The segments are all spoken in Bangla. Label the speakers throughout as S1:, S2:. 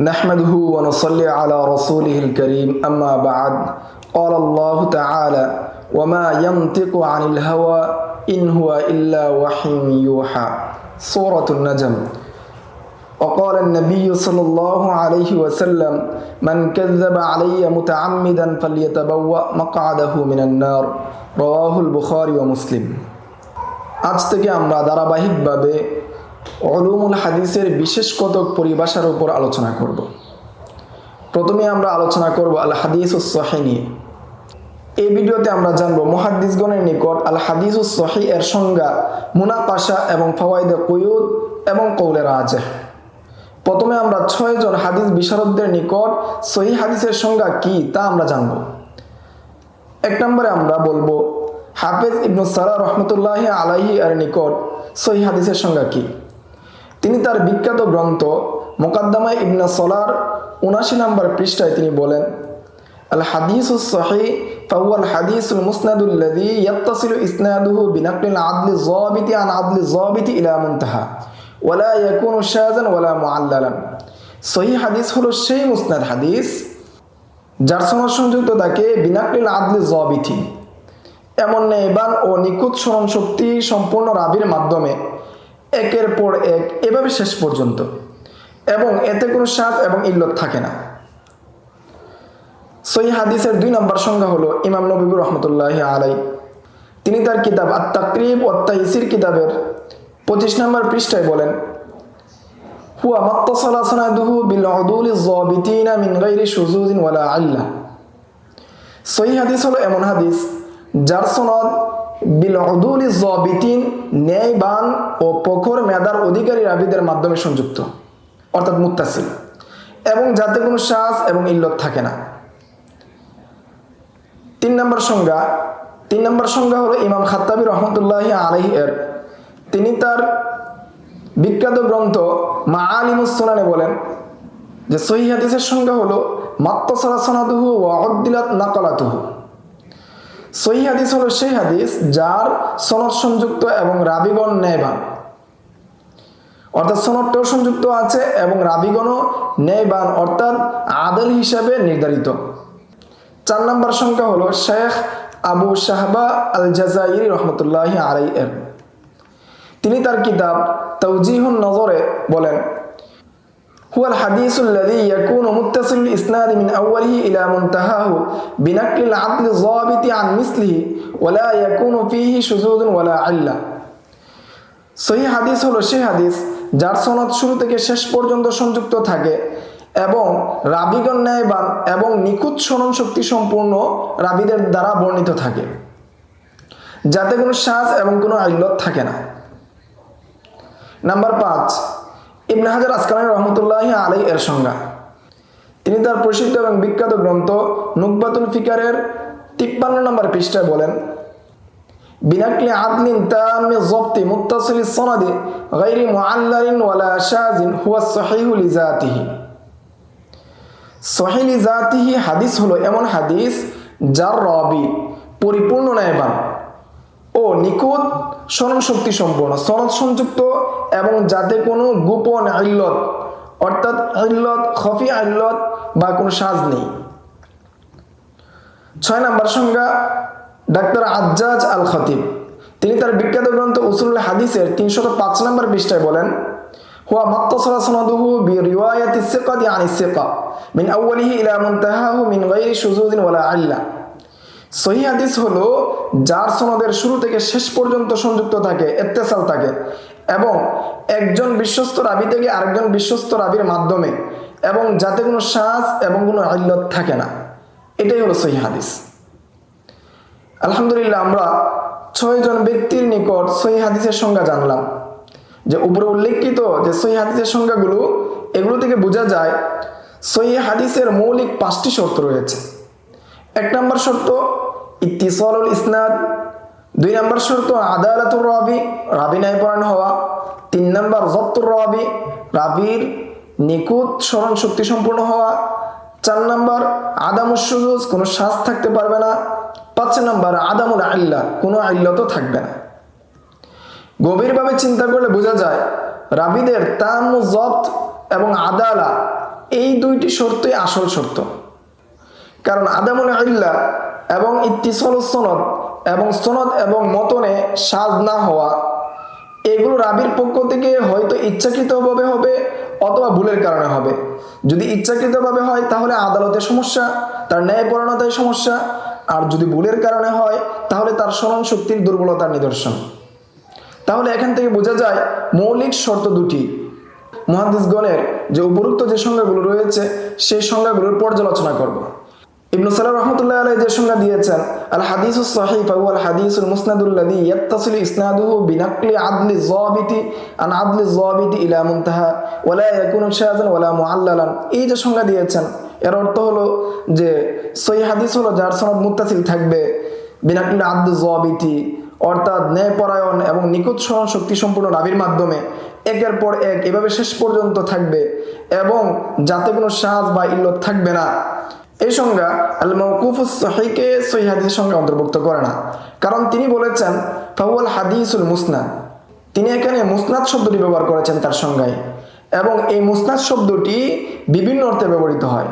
S1: نحمده ونصلي على رسوله الكريم أما بعد قال الله تعالى وما ينطق عن الهوى إن هو إلا وحي يوحى سورة النجم وقال النبي صلى الله عليه وسلم من كذب علي متعمدا فليتبوأ مقعده من النار رواه البخاري ومسلم আজ থেকে আমরা ধারাবাহিকভাবে অলুমুল হাদিসের বিশেষ কতক পরিভাষার উপর আলোচনা করব। প্রথমে আমরা আলোচনা করব আল হাদিস উসহি নিয়ে। এই ভিডিওতে আমরা জানব মুহাদ্দিসগণের নিকট আল হাদিস উসহি এর সংজ্ঞা মুনাকাশা এবং ফওয়াইদে কয়ুদ এবং কৌলের আজে প্রথমে আমরা ছয়জন হাদিস বিশারদদের নিকট সহি হাদিসের সংজ্ঞা কি তা আমরা জানব। এক নম্বরে আমরা বলব, হাফেজ ইবনু সারা রহমতুল্লাহ আলাহি এর নিকট সহি হাদিসের সংজ্ঞা কি? তিনি তার বিখ্যাত গ্রন্থ মোকাদ্দমা ইবনা সলার উনাশি নম্বর পৃষ্ঠায় তিনি বলেন, আল হাদিসুস সহি ফাহুয়াল হাদিসুল মুসনাদুল্লাযী ইয়াত্তাসিলু ইসনাদুহু বিনাকলিল আদলি যাবিতি আন আদলি যাবিতি ইলা মুনতাহা ওয়ালা ইয়াকুনু শাযান ওয়ালা মুআল্লালান। সহি হাদিস হলো সেই মুসনাদ হাদিস যার সনদ সংযুক্ত থাকে বিনাকলিল আদলি যাবিতি। এমন নেবান ও নিখুঁত স্মরণ শক্তি সম্পূর্ণ রাবির মাধ্যমে একের পর এক, এভাবে শেষ পর্যন্ত। এবং এতে কোনো স্বাদ এবং ইল্লত থাকে না। সই হাদিসের দুই নম্বর সংজ্ঞা হলো ইমাম নবিবুর রহমতুল্লাহ আলাই তিনি তার কিতাব আত্মাক্রিব অত্তাইসির কিতাবের পঁচিশ নম্বর পৃষ্ঠায় বলেন, হুয়া মাত্তাসালা সানাদুহু বিল ওয়ালা সহি হাদিস হলো এমন হাদিস যার সনদ বিল উদুল যাবিতিন, ন্যায়বান ও প্রখর মেধার অধিকারী রাবিদের মাধ্যমে সংযুক্ত, অর্থাৎ মুত্তাসিল, এবং যাতে কোনো শ্বাস এবং ইল্লত থাকে না। তিন নম্বর সংজ্ঞা, তিন নম্বর সংজ্ঞা হলো ইমাম খাত্তাবি রহমতুল্লাহ আলহি এর। তিনি তার বিখ্যাত গ্রন্থ মা আলিমুসোনানে বলেন যে সহি হাদিসের সংজ্ঞা হলো, মাত্তসারা সনাদুহু ও অদ্দিলাত নাকলাতুহু। সহি হাদিস হলো সেই হাদিস যার সনদ সংযুক্ত এবং রাবিগণ ন্যায়বান। অর্থাৎ সনদটাও সংযুক্ত আছে এবং রাবিগণও ন্যায়বান, অর্থাৎ আদল হিসাবে নির্ধারিত। চার নম্বর সংখ্যা হলো শেখ আবু শাহবা আল জাজাইরি রহমতুল্লাহ আলাই এর তিনি তার কিতাব তৌজিহুন নজরে বলেন هو الحديث الذي يكون متصل الإسناد من أوله إلى منتهاه بنقل العدل الضابط عن مثله ولا يكون فيه شذوذ ولا علة সহি হাদিস হলো সেই হাদিস যার সনদ শুরু থেকে শেষ পর্যন্ত সংযুক্ত থাকে এবং রাবিগণ ন্যায়বান এবং নিখুঁত স্মরণ শক্তি সম্পূর্ণ রাবিদের দ্বারা বর্ণিত থাকে যাতে কোনো শ্বাস এবং কোনো আইলত থাকে না নাম্বার পাঁচ ইবনে হাজার আসকালানি রহমতুল্লাহ আলাই এর সংজ্ঞা। তিনি তার প্রসিদ্ধ এবং বিখ্যাত গ্রন্থ নুকবাতুল ফিকারের তিপ্পান্ন নম্বর পৃষ্ঠায় বলেন, বিনাকলি আদলিন তামে জব্তি মুত্তাসিল সনাদি গাইরি মুআল্লালিন ওয়ালা শাজিন হুয়া সহিহু লিজাতিহি সহি লিজাতিহি হাদিস হলো এমন হাদিস যার রবি পরিপূর্ণ ন্যায়বান ও নিখুঁত স্মরণ শক্তি সম্পন্ন, সনদ সংযুক্ত এবং যাতে কোনো গোপন আইল্লত অর্থাৎ আইল্লত খফি আইল্লত বা কোনো সাজ নেই। ছয় নম্বর সংজ্ঞা, ডাক্তার আজ্জাজ আল খতিব তিনি তার বিখ্যাত গ্রন্থ উসুল হাদিসের তিনশত পাঁচ নম্বর পৃষ্ঠায় বলেন মিন ওয়ালা হাদিস হলো, যার সনদের শুরু থেকে শেষ পর্যন্ত সংযুক্ত থাকে, এত্তেসাল থাকে। এবং একজন বিশ্বস্ত রাবি থেকে আরেকজন বিশ্বস্ত রাবির মাধ্যমে এবং যাতে কোনো শ্বাস এবং কোনো আল্লত থাকে না। এটাই হলো সহি হাদিস। আলহামদুলিল্লাহ, আমরা ছয়জন ব্যক্তির নিকট সহি হাদিসের সংজ্ঞা জানলাম। যে উপরে উল্লেখিত যে সহি হাদিসের সংজ্ঞাগুলো, এগুলো থেকে বোঝা যায় সহি হাদিসের মৌলিক পাঁচটি শর্ত রয়েছে। এক নম্বর শর্ত, ইত্তিসলুল ইসনাদ দুই নম্বর শর্ত, আদালাতুর রাবি রাবি ন্যায়পরায়ণ হওয়া। তিন নম্বর জপ্তুর রাবি, রাবির নিখুঁত স্মরণ শক্তি সম্পূর্ণ হওয়া। চার নম্বর আদামুসুজ কোনো শ্বাস থাকতে পারবে না। পাঁচ নম্বর, আদামুল আল্লা কোনো আল্লত থাকবে না। গভীরভাবে চিন্তা করলে বোঝা যায়, রাবিদের তাম, জব্ত এবং আদালা এই দুইটি শর্তই আসল শর্ত। কারণ আদামুল ইল্লা এবং ইত্তিসল সনদ এবং সনদ এবং মতনে সাজ না হওয়া। এগুলো রাবির পক্ষ থেকে হয়তো ইচ্ছাকৃতভাবে হবে অথবা ভুলের কারণে হবে। যদি ইচ্ছাকৃতভাবে হয়, তাহলে আদালতের সমস্যা, তার ন্যায়পরণতায় সমস্যা। আর যদি ভুলের কারণে হয়, তাহলে তার স্মরণ শক্তির দুর্বলতার নিদর্শন। তাহলে এখান থেকে বোঝা যায়, মৌলিক শর্ত দুটি। মহাদিসগণের যে উপরুক্ত যে সংজ্ঞাগুলো রয়েছে, সেই সংজ্ঞাগুলোর পর্যালোচনা করব। ইবনু সালাম রহমতুল্লাহ আলাই যে সংজ্ঞা দিয়েছেন, আল হাদিসুস সহিফ আউ আল হাদিসুল মুসনাদুল্লাযী ইয়াত্তাসিলু ইসনাদুহু বিনাকলি আদলি যাবিতি, আন আদলি যাবিতি ইলা মুনতাহা ওয়ালা ইয়াকুনু শাযান ওয়ালা মুআল্লালান। এই যে সংজ্ঞা দিয়েছেন, এর অর্থ হলো যে সহি হাদিস হলো যার সনদ মুত্তাসিল থাকবে, বিনাকলি আদলি যাবিতি, অর্থাৎ ন্যায়পরায়ণ এবং নিখুঁত স্মরণ শক্তি সম্পূর্ণ রাবির মাধ্যমে, একের পর এক এভাবে শেষ পর্যন্ত থাকবে এবং যাতে কোনো সাজ বা ইল্লত থাকবে না। এই সংজ্ঞা আল মৌকুফুস সহিকে সহি হাদিসের সঙ্গে অন্তর্ভুক্ত করে না। কারণ তিনি বলেছেন, ফাহুয়াল হাদিসুল মুসনাদ। তিনি এখানে মুসনাদ শব্দটি ব্যবহার করেছেন তার সংজ্ঞায়। এবং এই মুসনাদ শব্দটি বিভিন্ন অর্থে ব্যবহৃত হয়।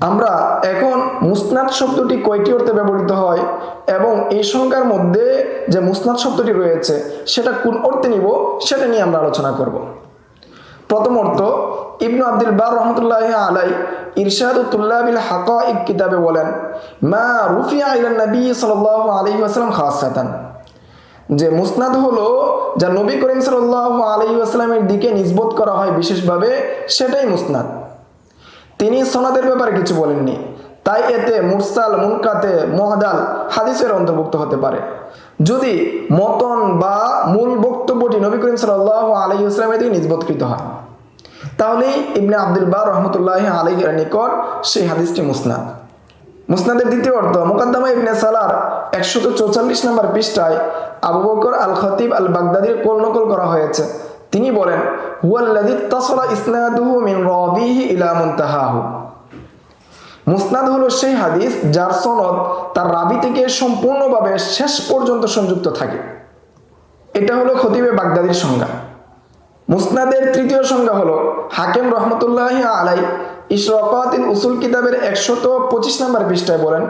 S1: আমরা এখন মুসনাদ শব্দটি কয়টি অর্থে ব্যবহৃত হয় এবং এই সংজ্ঞার মধ্যে যে মুসনাদ শব্দটি রয়েছে, সেটা কোন অর্থে নিব, সেটা নিয়ে আমরা আলোচনা করব। প্রথম অর্থ ইবনু আব্দুল বার রহমতুল্লাহ আলাই ইরশাদ তুল্লাবিল হাকাইক কিতাবে বলেন, মা রুফিয়া ইলান নবী সাল্লাল্লাহু আলাইহি ওয়াসাল্লাম খাসাতান। যে মুসনাদ হলো, যা নবী করিম সাল্লাল্লাহু আলাইহি ওয়াসাল্লামের দিকে নিসবত করা হয় বিশেষভাবে, সেটাই মুসনাদ। তিনি সনাদের ব্যাপারে কিছু বলেননি, তাই এতে মুরসাল, মুনকাতে, মহাদাল হাদিসের অন্তর্ভুক্ত হতে পারে। যদি মতন বা মূল বক্তব্যটি নবী করিম সাল্লাহ আলাই ইসলামের দিকে নিজবৎকৃত হয়। তাহলে ইবনে আব্দুল বার রহমতুল্লাহ আলাইয়ের নিকট সেই হাদিসটি মুসনাদ। মুসনাদের দ্বিতীয় অর্থ, মুকাদ্দামা ইবনে সালার একশত চৌচল্লিশ নম্বর পৃষ্ঠায় আবু বকর আল খতিব আল বাগদাদির কোল নকল করা হয়েছে। তিনি বলেন, হুয়াল্লাযী তাসালা ইসনাদুহু মিন রাবিহি ইলা মুনতাহাহু। মুসনাদ হলো সেই হাদিস যার সনদ তার রাবি থেকে সম্পূর্ণভাবে শেষ পর্যন্ত সংযুক্ত থাকে। এটা হলো খতিবে বাগদাদির সংজ্ঞা। মুসনাদের তৃতীয় সংজ্ঞা হলো হাকিম রহমতুল্লাহ আলাই ইশরকাতিন উসুল কিতাবের একশত পঁচিশ নম্বর পৃষ্ঠায় বলেন,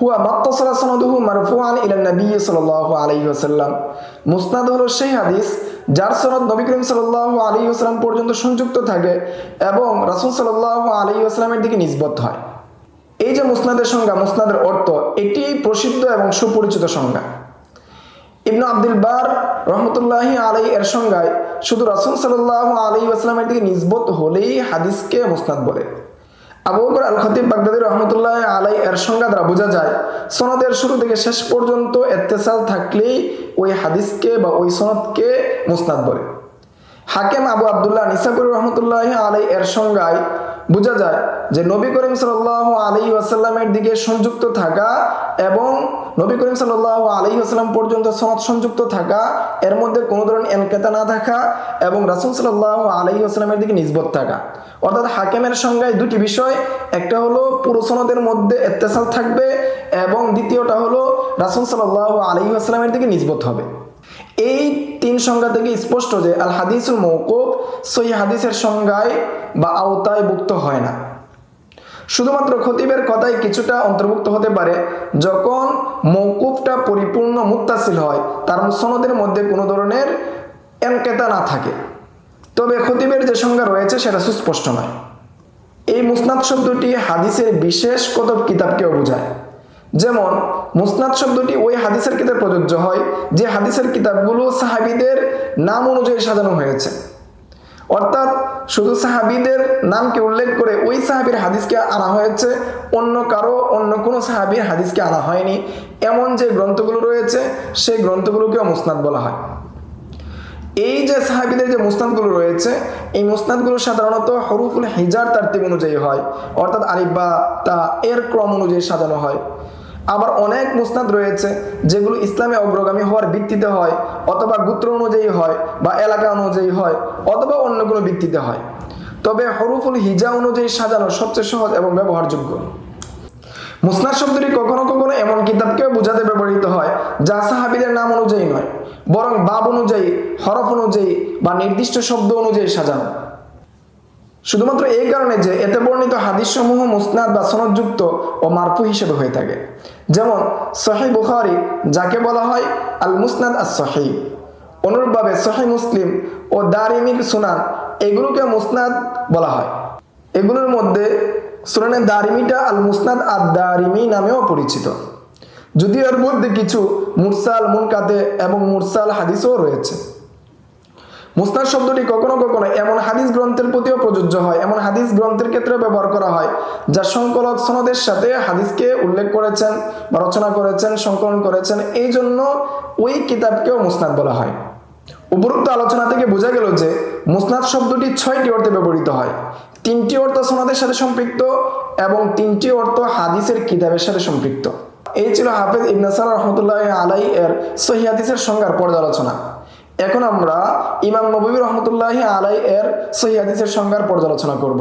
S1: হুয়া মাত্তাসলা সনদুহু মারফুআন ইলা নবী সাল্লাল্লাহু আলাইহি ওয়াসাল্লাম। মুসনাদ হলো সেই হাদিস যার সনদ নবী করিম সাল্লাল্লাহু আলাইহি ওয়াসাল্লাম পর্যন্ত সংযুক্ত থাকে এবং রাসূল সাল্লাল্লাহু আলাইহি ওয়াসাল্লামের দিকে নিসবত হয়। এই যে মুসনাদের সংজ্ঞা, মুসনাদের অর্থ এটি প্রসিদ্ধ এবং সুপরিচিত সংজ্ঞা। ইবনু আব্দুল বার রহমতুল্লাহ আলাই এর সংজ্ঞায় শুধু রাসুল সাল্লাহ আলী আসলামের দিকে নিজবত হলেই হাদিসকে মুসনাদ বলে। আবু বকর আল খতিব বাগদাদি রহমতুল্লাহ আলাই এর সংজ্ঞা দ্বারা বোঝা যায়, সনদের শুরু থেকে শেষ পর্যন্ত এত্তেসাল থাকলেই ওই হাদিসকে বা ওই সনদকে মুসনাদ বলে। হাকেম আবু আবদুল্লাহ নিসাকুর রহমতুল্লাহ আলাই এর সংজ্ঞায় বোঝা যায় যে নবী করিম সাল আলী আসাল্লামের দিকে সংযুক্ত থাকা এবং নবী করিম সাল আলী আসাল্লাম পর্যন্ত সনদ সংযুক্ত থাকা, এর মধ্যে কোনো ধরনের এনকেতা না থাকা এবং রাসুল সাল আলী আসলামের দিকে নিজবত থাকা। অর্থাৎ হাকেমের সংজ্ঞায় দুটি বিষয়, একটা হলো পুরো সনদের মধ্যে এত্তেসাল থাকবে এবং দ্বিতীয়টা হলো রাসুল সাল আলী আসলামের দিকে নিজবত হবে। এই তিন সংজ্ঞা থেকে স্পষ্ট যে আল হাদিসুল মৌকুব সই হাদিসের সংজ্ঞায় বা আওতায় ভুক্ত হয় না। শুধুমাত্র খতিবের কথায় কিছুটা অন্তর্ভুক্ত হতে পারে। যখন মৌকুফটা পরিপূর্ণ মুত্তাসিল হয়, তার সনদের মধ্যে কোনো ধরনের এনকেতা না থাকে। তবে খতিবের যে সংজ্ঞা রয়েছে, সেটা সুস্পষ্ট নয়। এই মুসনাদ শব্দটি হাদিসের বিশেষ কতক কিতাবকেও বোঝায়। যেমন মুসনাদ শব্দটি ওই হাদিসের কিতাব প্রযোজ্য হয়, যে হাদিসের কিতাবগুলো সাহাবিদের নাম অনুযায়ী সাজানো হয়েছে। অর্থাৎ শুধু সাহাবিদের নামকে উল্লেখ করে ওই সাহাবির হাদিসকে আনা হয়েছে, অন্য কারও, অন্য কোনো সাহাবির হাদিসকে আনা হয়নি। এমন যে গ্রন্থগুলো রয়েছে, সেই গ্রন্থগুলোকেও মুসনাদ বলা হয়। এই যে সাহাবিদের যে মুসনাদগুলো রয়েছে, এই মুসনাদগুলো সাধারণত হরুফুল হিজার তার্তিব অনুযায়ী হয়, অর্থাৎ আলিবা তা এর ক্রম অনুযায়ী সাজানো হয়। আবার অনেক মুসনাদ রয়েছে যেগুলো ইসলামে অগ্রগামী হওয়ার ভিত্তিতে হয়, অথবা গোত্র অনুযায়ী হয় বা এলাকা অনুযায়ী হয়, অথবা অন্য কোনো ভিত্তিতে হয়। তবে হরুফুল হিজা অনুযায়ী সাজানো সবচেয়ে সহজ এবং ব্যবহারযোগ্য। মুসনাদ শব্দটি কখনো কখনো এমন কিতাবকেও বোঝাতে ব্যবহৃত হয়, যা সাহাবিদের নাম অনুযায়ী নয়, বরং বাব অনুযায়ী, হরফ অনুযায়ী বা নির্দিষ্ট শব্দ অনুযায়ী সাজানো। শুধুমাত্র এই কারণে যে এতে বর্ণিত হাদিস সমূহ মুসনাদ বা সনদযুক্ত ও মারফু হিসেবে হয়ে থাকে। যেমন সহি বুখারি যাকে বলা হয় আল মুসনাদ আর সহি অনুরূপভাবে সহি মুসলিম ও দারিমির সুনান এগুলোকে মুসনাদ বলা হয়। এগুলোর মধ্যে সুনানে দারিমিটা আল মুসনাদ আর দারিমি নামেও পরিচিত। যদিও এর মধ্যে কিছু মুরসাল, মুনকাতে এবং মুরসাল হাদিসও রয়েছে। মুস্তাদ শব্দটি কখনো কখনো এমন হাদিস গ্রন্থের প্রতিও প্রযোজ্য হয়, এমন হাদিস গ্রন্থের ক্ষেত্রে ব্যবহার করা হয়, যা সংকলক সনদের সাথে হাদিসকে উল্লেখ করেছেন বা রচনা করেছেন, সংকলন করেছেন এই জন্য ওই কিতাবকেও মুসনাদ বলা হয়। উপরোক্ত আলোচনা থেকে বোঝা গেল যে মুসনাদ শব্দটি ছয়টি অর্থে ব্যবহৃত হয়, তিনটি অর্থ সনদের সাথে সম্পৃক্ত এবং তিনটি অর্থ হাদিসের কিতাবের সাথে সম্পৃক্ত। এই ছিল হাফেজ ইবনাসার রহমতুল্লাহ আলাই এর সহি হাদিসের সংজ্ঞার পর্যালোচনা। এখন আমরা ইমাম নবী রহমতুল্লাহ আলাই এর সহি সংজ্ঞার পর্যালোচনা করব।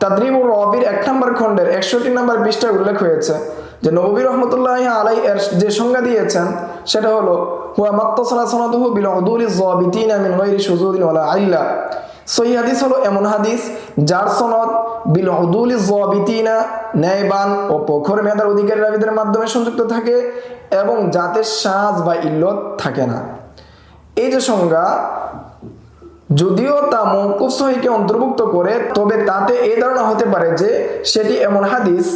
S1: তাদ্রিব ও রবির এক নম্বর খণ্ডের একষট্টি নম্বর পৃষ্ঠায় উল্লেখ হয়েছে যে নবী রহমতুল্লাহ আলাই এর যে সংজ্ঞা দিয়েছেন, সেটা হলো বিল হলো এমন হাদিস যার সনদ বিল ন্যায়বান ও প্রখর মেধার অধিকারী রাবিদের মাধ্যমে সংযুক্ত থাকে এবং যাতে সাজ বা ইল্লত থাকে না। এই যে সংজ্ঞা, যদিও তা মৌকুফ সহিকে অন্তর্ভুক্ত করে, তবে তাতে এই ধারণা হতে পারে যে সেটি এমন হাদিস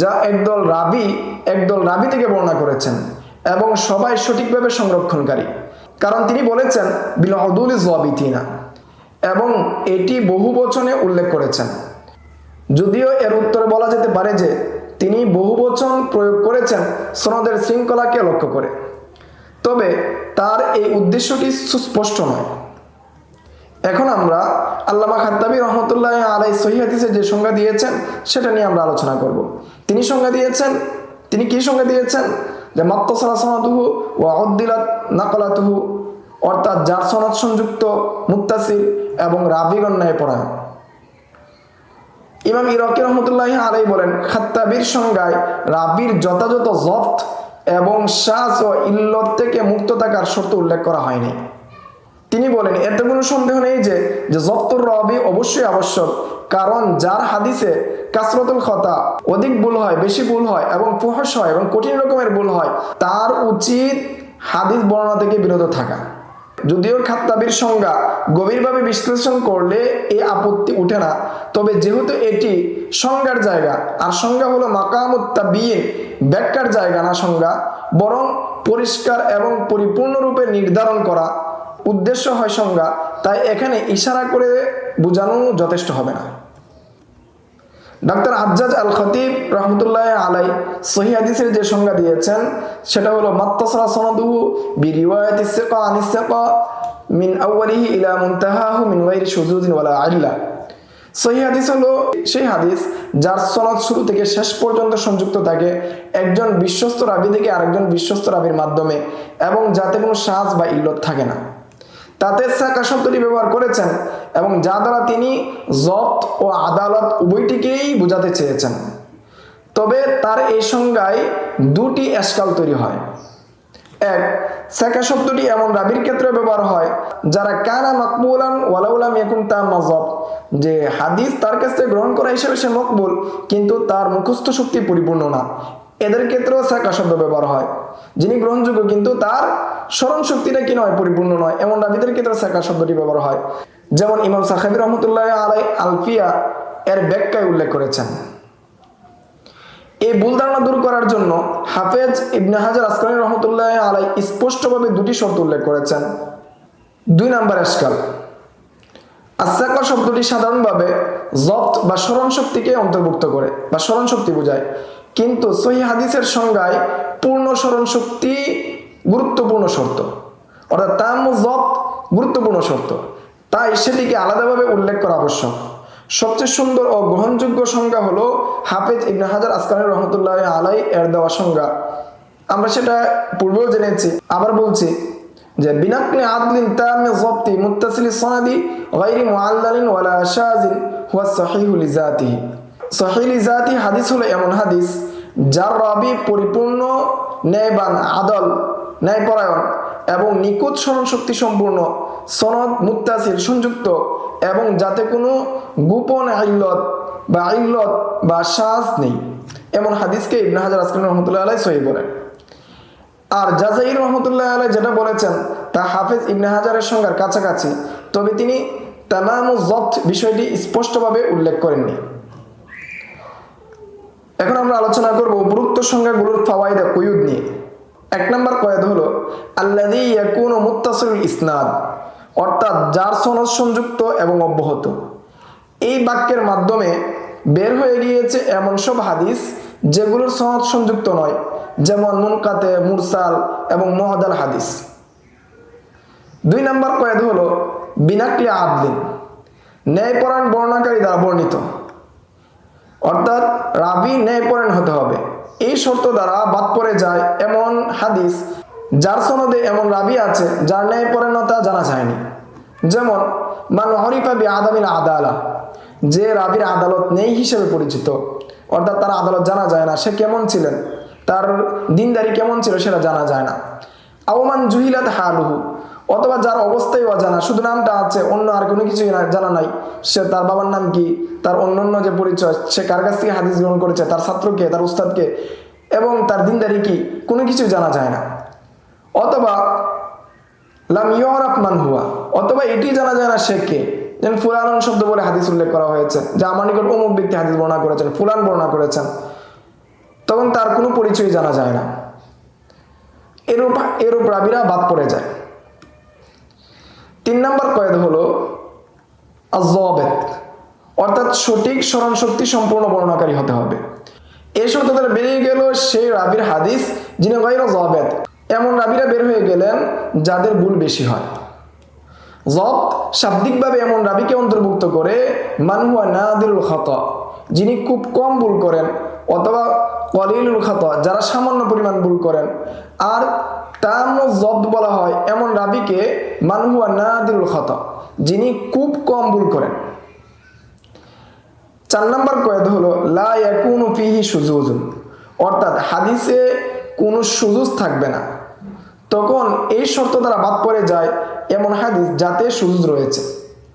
S1: যা একদল রাবি একদল রাবি থেকে বর্ণনা করেছেন এবং সবাই সঠিকভাবে সংরক্ষণকারী। কারণ তিনি বলেছেন, বিল অদুল জবিতিনা, এবং এটি বহু বচনে উল্লেখ করেছেন। যদিও এর উত্তরে বলা যেতে পারে যে তিনি বহু বচন প্রয়োগ করেছেন সনদের শৃঙ্খলাকে লক্ষ্য করে। তবে তার এই উদ্দেশ্যটি সুস্পষ্ট নয়। এখন আমরা আল্লামা খাত্তাবি রহমতুল্লাহ আলাই সহিহাদিসে যে সংজ্ঞা দিয়েছেন, সেটা নিয়ে আমরা আলোচনা করব। তিনি সংজ্ঞা দিয়েছেন, তিনি কি সংজ্ঞা দিয়েছেন? যে মাত্তসরা সনাতুহু ও আউদ্দিলাত নাকলাতুহু, অর্থাৎ যার সনদ সংযুক্ত মুত্তাসির এবং রাবিগণ ন্যায় পড়ায় ইমাম ইরকি রহমতুল্লাহ আলাই বলেন, খাত্তাবির সংজ্ঞায় রাবির যথাযথ জফত এবং সাজ ও ইল্লত থেকে মুক্ত থাকার শর্ত উল্লেখ করা হয়নি। তিনি বলেন এতে কোনো সন্দেহ নেই যে যে রবি অবশ্যই আবশ্যক, কারণ যার হাদিসে কাসরতুল খতা অধিক ভুল হয়, বেশি ভুল হয় এবং ফুহস হয় এবং কঠিন রকমের ভুল হয়, তার উচিত হাদিস বর্ণনা থেকে বিরত থাকা। যদিও খাত্তাবির সংজ্ঞা গভীরভাবে বিশ্লেষণ করলে এ আপত্তি উঠে না, তবে যেহেতু এটি সংজ্ঞার জায়গা, আর সংজ্ঞা হলো মাকামুত্তাবিন ব্যাখ্যার জায়গা না সংজ্ঞা, বরং পরিষ্কার এবং পরিপূর্ণরূপে নির্ধারণ করা উদ্দেশ্য হয় সংজ্ঞা, তাই এখানে ইশারা করে বোঝানো যথেষ্ট হবে না। ডাক্তার আজ্জাজ আল খতিব রহমতুল্লাহ আলাই সহি যে সংজ্ঞা দিয়েছেন, সেটা হলো, মাত্তাসরা সনদুহু বি রিওয়ায়াতি সিকা আনিস সিকা মিন আউয়ালিহি ইলা মুনতাহাহু মিন গায়রি শুযুদিন ওয়ালা আল্লা সহি হাদিস হলো, সেই হাদিস যার সনদ শুরু থেকে শেষ পর্যন্ত সংযুক্ত থাকে একজন বিশ্বস্ত রাবি থেকে আরেকজন বিশ্বস্ত রাবির মাধ্যমে এবং যাতে কোনো সাজ বা ইল্লত থাকে না। তাতে সাকা শব্দটি ব্যবহার করেছেন এবং যা দ্বারা তিনি জত ও আদালত উভয়টিকেই বোঝাতে চেয়েছেন। তবে তার এই সংজ্ঞায় দুটি এসকাল তৈরি হয়। এক, সাকা শব্দটি এমন রাবির ক্ষেত্রে ব্যবহার হয়, যারা কানা মকবুলান ওয়ালাউলাম ইয়াকুন তা মজব যে হাদিস তার কাছে গ্রহণ করা হিসেবে সে মকবুল, কিন্তু তার মুখস্থ শক্তি পরিপূর্ণ না। এদের ক্ষেত্রেও সাকা শব্দ ব্যবহার হয়, যিনি গ্রহণযোগ্য, কিন্তু তার স্মরণ শক্তিটা কি নয়, পরিপূর্ণ নয় এমন রাবিদের ক্ষেত্রে সাকা শব্দটি ব্যবহার হয়। যেমন ইমাম সাহেব রহমতুল্লাহ আলাই আলফিয়া এর ব্যাখ্যায় উল্লেখ করেছেন। এই ভুল ধারণা দূর করার জন্য হাফেজ ইবনে হাজার আসকানি রহমতুল্লাহ আলাই স্পষ্টভাবে দুটি শব্দ উল্লেখ করেছেন। দুই নাম্বার এসকাল আসাকা শব্দটি সাধারণভাবে জপ্ত বা স্মরণ শক্তিকে অন্তর্ভুক্ত করে বা স্মরণ শক্তি বোঝায়। কিন্তু সহি হাদিসের সংজ্ঞায় পূর্ণ স্মরণ শক্তি গুরুত্বপূর্ণ শর্ত। অর্থাৎ তাম জপ্ত গুরুত্বপূর্ণ শর্ত। তাই সেটিকে আলাদাভাবে উল্লেখ করা আবশ্যক। সবচেয়ে সুন্দর ও গ্রহণযোগ্য সংজ্ঞা হলো হাফেজ ইবনে হাজার আসকানি রহমতুল্লাহ আলাই এর দেওয়া সংজ্ঞা। আমরা সেটা পূর্বেও জেনেছি, আবার বলছি যে, বিনাকলি আদলিন তামে জব্তি মুত্তাসিলি সনাদি গায়রি মুআল্লালিন ওয়ালা শাজিন হুয়া সহিহু লিজাতিহি সহিহ লিজাতি হাদিস হলো এমন হাদিস যার রাবি পরিপূর্ণ ন্যায়বান আদল ন্যায়পরায়ণ এবং নিকুত স্মরণ শক্তি সম্পূর্ণ সনদ মুত্তাসির সংযুক্ত এবং যাতে কোনো গোপন আইলত বা আইলত বা সাজ নেই। এমন হাদিসকে ইবনে হাজার আসকান রহমতুল্লাহ আলাই সহি বলেন। আর জাজাইর রহমতুল্লাহ আলাই যেটা বলেছেন, তা হাফেজ ইবনে হাজারের সঙ্গে কাছাকাছি। তবে তিনি তামামু জব্ত বিষয়টি স্পষ্টভাবে উল্লেখ করেননি। এখন আমরা আলোচনা করব উপরোক্ত সংজ্ঞাগুলোর ফাওয়াইদা, কয়ুদ নিয়ে। এক নম্বর কয়েদ হলো আল্লাদি ইয়াকুনু ইসনাদ অর্থাৎ যার সনদ সংযুক্ত এবং অব্যাহত। এই বাক্যের মাধ্যমে বের হয়ে গিয়েছে এমন সব হাদিস যেগুলোর সনদ সংযুক্ত নয়, যেমন মুনকাতে, মুরসাল এবং মহাদাল হাদিস। দুই নম্বর কয়েদ হলো, বিনাকলি আদলিন ন্যায়পরায়ণ বর্ণাকারী দ্বারা বর্ণিত। অর্থাৎ রাবি ন্যায়পরায়ণ হতে হবে। এই শর্ত দ্বারা বাদ পড়ে যায় এমন হাদিস যার সনদে এমন রাবি আছে, যার ন্যায়পরায়ণতা জানা যায়নি। যেমন, মান হরিফা বি আদামিল আদালা যে রাবির আদালত নেই হিসেবে পরিচিত, অর্থাৎ তার আদালত জানা যায় না সে কেমন ছিলেন, তার দিনদারি কেমন ছিল সেটা জানা যায় না। আওমান জুহিলাত হালুহু অথবা যার অবস্থাই অজানা, শুধু নামটা আছে, অন্য আর কোনো কিছুই জানা নাই। সে তার বাবার নাম কি? তার অন্যান্য যে পরিচয়, সে কার কাছ থেকে হাদিস গ্রহণ করেছে? তার ছাত্রকে, তার উস্তাদকে, এবং তার দিনদারি কি? কোনো কিছুই জানা যায় না। অথবা, লাম ইয়রাফ মান হুয়া, অথবা এটি জানা যায় না সে কে? যেমন ফুলান শব্দ বলে হাদিস উল্লেখ করা হয়েছে, যে আমার নিকট অমুক ব্যক্তি হাদিস বর্ণনা করেছেন, ফুলান বর্ণনা করেছেন। তখন তার কোনো পরিচয় জানা যায় না। এরূপ এরূপ রাবিরা বাদ পড়ে যায়। তিন নম্বর কয়েদ হলো অর্থাৎ সঠিক স্মরণ শক্তি সম্পূর্ণ বর্ণনাকারী হতে হবে। এই শর্ত দ্বারা বেরিয়ে গেল সেই রাবির হাদিস, যিনি গাইরা জবেদ। এমন রাবিরা বের হয়ে গেলেন যাদের ভুল বেশি হয়। জব শাব্দিকভাবে এমন রাবিকে অন্তর্ভুক্ত করে মানহুয়া নাদিরুল খত, যিনি খুব কম ভুল করেন। অথবা কলিলুল খত, যারা সামান্য পরিমাণ ভুল করেন। আর তাম জব্দ বলা হয় এমন রাবিকে মানহুয়া নাদিরুল খত, যিনি খুব কম ভুল করেন। চার নম্বর কয়েদ হলো, লা ফিহি সুজুজুন। অর্থাৎ হাদিসে কোনো সুজুজ থাকবে না। তখন এই শর্ত দ্বারা বাদ পড়ে যায় এমন হাদিস যাতে সুজুজ রয়েছে।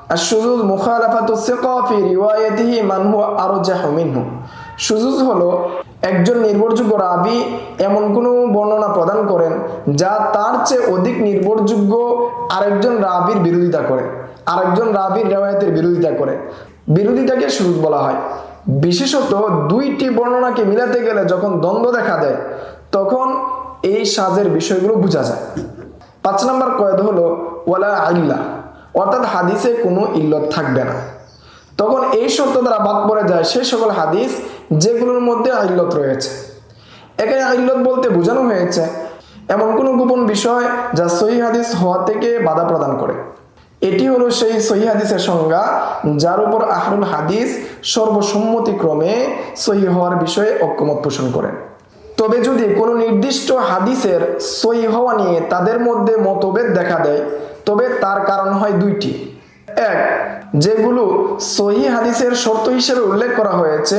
S1: আর সুজুজ মুখালাফাতু সিকা ফি রিওয়ায়াতিহি মান হুয়া আরজাহু সুজুজ হলো, একজন নির্ভরযোগ্য রাবি এমন কোনো বর্ণনা প্রদান করেন যা তার চেয়ে অধিক নির্ভরযোগ্য আরেকজন রাবির বিরোধিতা করে, আরেকজন রাবির রেওয়ায়তের বিরোধিতা করে। বিরোধিতাকে সুজুজ বলা হয়। বিশেষত দুইটি বর্ণনাকে মিলাতে গেলে যখন দ্বন্দ্ব দেখা দেয়, তখন এই সাজের বিষয়গুলো বোঝা যায়। পাঁচ নম্বর কয়েদ হলো, ওয়ালা আইল্লা, অর্থাৎ হাদিসে কোনো ইল্লত থাকবে না। তখন এই শর্ত দ্বারা বাদ পড়ে যায়, সে সকল হাদিস যেগুলোর মধ্যে আইল্লত রয়েছে। এখানে আইল্লত বলতে বোঝানো হয়েছে, এমন কোনো গোপন বিষয় যা সহি হাদিস হওয়া থেকে বাধা প্রদান করে। এটি হলো সেই সহি হাদিসের সংজ্ঞা, যার উপর আহরুল হাদিস সর্বসম্মতিক্রমে সহি হওয়ার বিষয়ে ঐক্যমত পোষণ করেন। তবে যদি কোনো নির্দিষ্ট হাদিসের সহি হওয়া নিয়ে তাদের মধ্যে মতভেদ দেখা দেয়, তবে তার কারণ হয় দুইটি। এক, যেগুলো সহি হাদিসের শর্ত হিসেবে উল্লেখ করা হয়েছে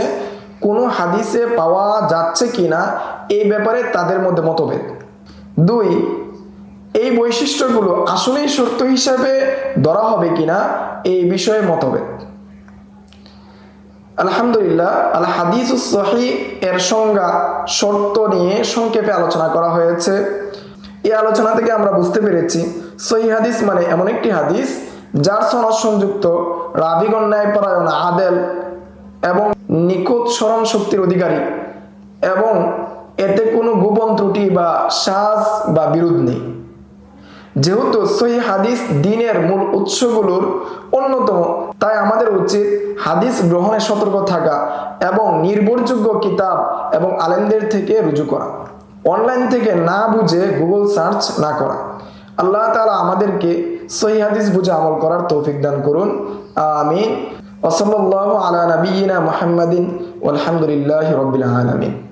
S1: কোনো হাদিসে পাওয়া যাচ্ছে কিনা এই ব্যাপারে তাদের মধ্যে মতভেদ। দুই, এই বৈশিষ্ট্যগুলো আসলেই সত্য হিসাবে ধরা হবে কিনা এই বিষয়ে মতভেদ। আলহামদুলিল্লাহ, আল হাদিস সহি এর সংজ্ঞা শর্ত নিয়ে সংক্ষেপে আলোচনা করা হয়েছে। এই আলোচনা থেকে আমরা বুঝতে পেরেছি, সহি হাদিস মানে এমন একটি হাদিস যার সনদ সংযুক্ত রাবিগণ ন্যায়পরায়ণ, আদেল এবং নিখুঁত স্মরণ শক্তির অধিকারী এবং এতে কোনো গোপন ত্রুটি বা সাজ বা বিরোধ নেই। যেহেতু সহি হাদিস দিনের মূল উৎসগুলোর অন্যতম, তাই আমাদের উচিত হাদিস গ্রহণে সতর্ক থাকা এবং নির্ভরযোগ্য কিতাব এবং আলেমদের থেকে রুজু করা। অনলাইন থেকে না বুঝে গুগল সার্চ না করা। আল্লাহ তাআলা আমাদেরকে সহি হাদিস বুঝে আমল করার তৌফিক দান করুন। আমিন। ওসল্লাহ আলা নবীনা মুহাম্মাদিন আলহামদুলিল্লাহ রবিল আলমিন